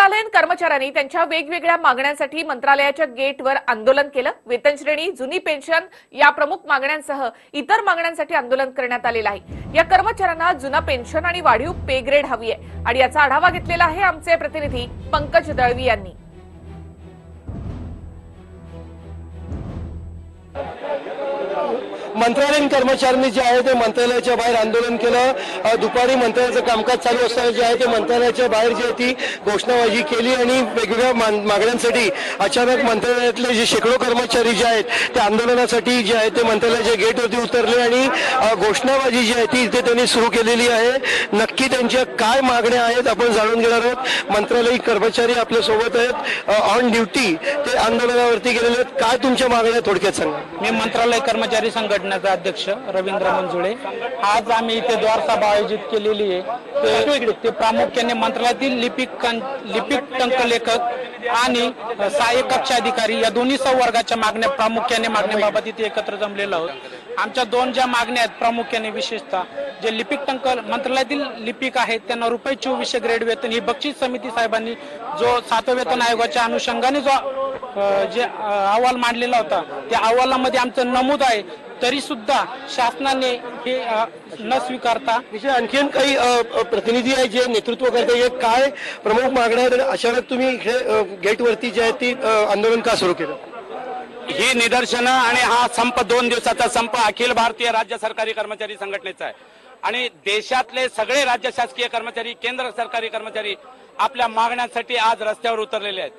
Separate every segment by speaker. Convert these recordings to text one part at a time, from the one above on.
Speaker 1: मंत्रालयीन कर्मचाऱ्यांनी त्यांच्या वेगवेगळ्या मागण्यांसाठी मंत्रालयाच्या गेटवर आंदोलन केलं. वेतन श्रेणी जुनी पेन्शन या प्रमुख मागण्यांसह इतर मागण्यांसाठी आंदोलन करण्यात आलेलं आहे. या कर्मचाऱ्यांना जुना पेन्शन आणि वाढीव पे ग्रेड हवी आहे. आणि याचा आढावा घेतलेला आहे आमचे प्रतिनिधी पंकज दळवी यांनी.
Speaker 2: मंत्रालयीन कर्मचाऱ्यांनी जे आहे ते मंत्रालयाच्या बाहेर आंदोलन केलं. दुपारी मंत्रालयाचं कामकाज चालू असताना जे आहे ते मंत्रालयाच्या बाहेर जी आहे ती घोषणाबाजी केली आणि वेगवेगळ्या मागण्यांसाठी अचानक मंत्रालयातले जे शेकडो कर्मचारी जे आहेत ते आंदोलनासाठी जे आहे ते मंत्रालयाच्या गेटवरती उतरले आणि घोषणाबाजी जी आहे ती इथे त्यांनी सुरू केलेली आहे. नक्की त्यांच्या काय मागण्या आहेत आपण जाणून घेणार आहोत. मंत्रालयीन कर्मचारी आपल्यासोबत आहेत. ऑन ड्युटी ते आंदोलनावरती गेलेले आहेत. काय तुमच्या मागण्या थोडक्यात सांगा.
Speaker 3: मी मंत्रालय कर्मचारी संघटनेचा अध्यक्ष रवींद्र मंजुळे. आज आम्ही इथे द्वारसभा आयोजित केलेली आहे. ते- ते प्रामुख्याने मंत्रालयातील लिपिक कं- लिपिक टंकलेखक आणि सहाय्यक कक्ष अधिकारी या दोन्ही संवर्गाच्या मागण्या प्रामुख्याने मागण्याबाबत इथे एकत्र जमलेलो आहोत. आमच्या दोन ज्या मागण्या आहेत प्रामुख्याने विशेषतः जे लिपिक टंक मंत्रालयातील लिपिक आहेत त्यांना रुपये चोवीसशे ग्रेड वेतन ही बक्षीस समिती साहेबांनी जो सातव्या वेतन आयोगाच्या अनुषंगाने जो जे अहवाल मांडलेला होता त्या अहवालामध्ये आमचं नमूद आहे. तरी सुद्धा शासनाने हे न स्वीकारता
Speaker 2: विषय आणखीन काही प्रतिनिधी आहे जे नेतृत्व करते हे काय प्रमुख मागण्या आहेत? आणि अचानक तुम्ही इकडे गेटवरती जे आहे ती आंदोलन का सुरू केलं?
Speaker 4: ही निदर्शनं आणि हा संप दोन दिवसाचा संप अखिल भारतीय राज्य सरकारी कर्मचारी संघटनेचा आहे. आणि देशातले सगळे राज्य शासकीय कर्मचारी केंद्र सरकारी कर्मचारी आपल्या मागण्यांसाठी आज रस्त्यावर उतरलेले आहेत.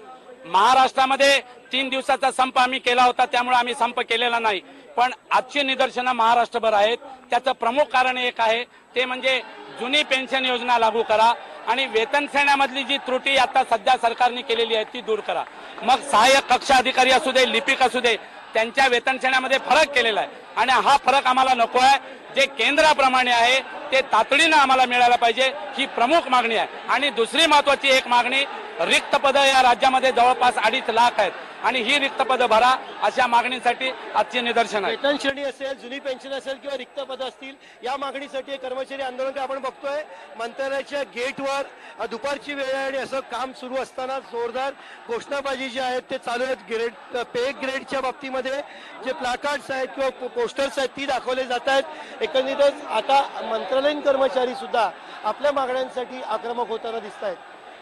Speaker 4: महाराष्ट्रामध्ये तीन दिवसाचा संप आम्ही केला होता त्यामुळे आम्ही संप केलेला नाही. पण आजची निदर्शनं महाराष्ट्रभर आहेत. त्याचं प्रमुख कारण एक आहे ते म्हणजे जुनी पेन्शन योजना लागू करा आणि वेतन श्रेण्यामधली जी त्रुटी आता सध्या सरकारने केलेली आहे ती दूर करा. मग सहाय्यक कक्ष अधिकारी असू दे लिपिक असू दे त्यांच्या वेतन श्रेण्यामध्ये फरक केलेला आहे. आणि हा फरक आम्हाला नको आहे. जे केंद्राप्रमाणे आहे ते तातडीनं आम्हाला मिळायला पाहिजे ही प्रमुख मागणी आहे. आणि दुसरी महत्वाची एक मागणी रिक्त पदं या राज्यामध्ये जवळपास अडीच लाख आहेत. आणि ही रिक्त पदं भरा अशा मागणीसाठी आजचे निदर्शन आहे
Speaker 2: वेतन श्रेणी असेल जुनी पेन्शन असेल किंवा रिक्त पदं असतील या मागणीसाठी कर्मचारी आंदोलन आपण बघतोय. मंत्रालयाच्या गेटवर दुपारची वेळ आहे आणि असं काम सुरू असताना जोरदार घोषणाबाजी जी आहेत ते चालू आहेत. ग्रेड पे ग्रेडच्या बाबतीमध्ये जे प्लाकार्ड्स आहेत किंवा पोस्टर्स आहेत ती दाखवले जात आहेत. एकंदरीतच आता मंत्रालयीन कर्मचारी सुद्धा आपल्या मागण्यांसाठी आक्रमक होताना दिसत आहेत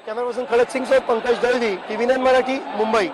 Speaker 2: कॅमेरा पर्सन खडक सिंग सोबत पंकज दळवी टीव्ही नाईन मराठी मुंबई.